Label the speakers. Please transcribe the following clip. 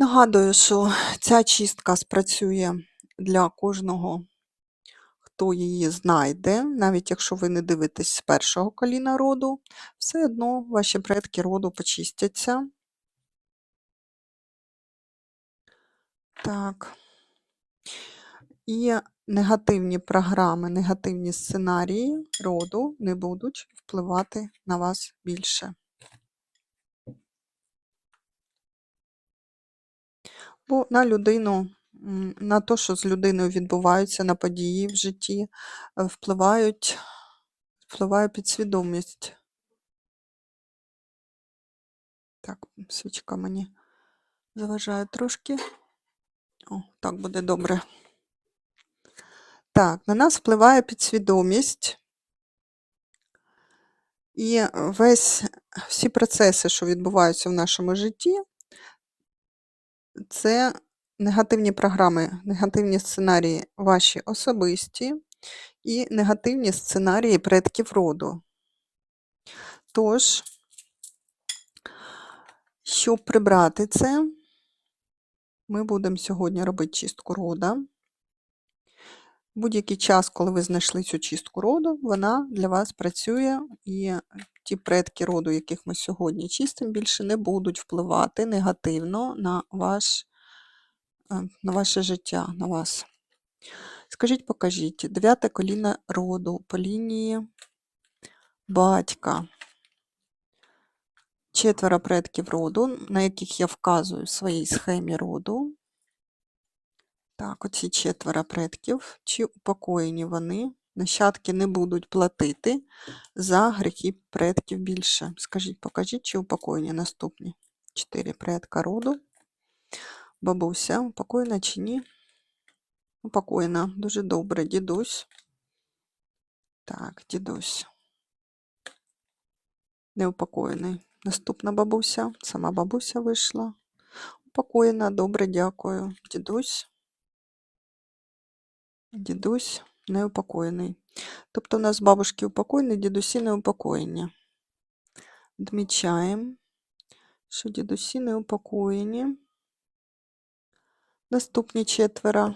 Speaker 1: Нагадую, що ця чистка спрацює для кожного, хто її знайде, навіть якщо ви не дивитесь з першого коліна роду, все одно ваші предки роду почистяться. Так. І негативні програми, негативні сценарії роду не будуть впливати на вас більше. Бо на людину, на те, що з людиною відбуваються, на події в житті, е, впливають, впливає підсвідомість. Так, свічка мені заважає трошки. О, так буде добре. Так, на нас впливає підсвідомість. І весь, всі процеси, що відбуваються в нашому житті, це негативні програми, негативні сценарії ваші особисті і негативні сценарії предків роду. Тож, щоб прибрати це, ми будемо сьогодні робити чистку рода. Будь-який час, коли ви знайшли цю чистку роду, вона для вас працює, і ті предки роду, яких ми сьогодні чистимо, більше не будуть впливати негативно на, ваш, е, на ваше життя, на вас. Скажіть, покажіть, дев'яте коліна роду по лінії батька. Четверо предків роду, на яких я вказую в своїй схемі роду. Так, оці четверо предків, чи упокоєні вони, нащадки не будуть платити за гріхи предків більше. Скажіть, покажіть, чи упокоєні наступні? Чотири предка роду. Бабуся, упокоєна чи ні? Упокоєна. Дуже добре. Дідусь. Так, дідусь. Неупокоєний. Наступна бабуся. Сама бабуся вийшла. Упокоєна. Добре, дякую. Дідусь. Дідусь неупокоєний. Тобто у нас бабушки упокоєні, дідусі неупокоєні. Відмічаємо, що дідусі неупокоєні. Наступні четверо.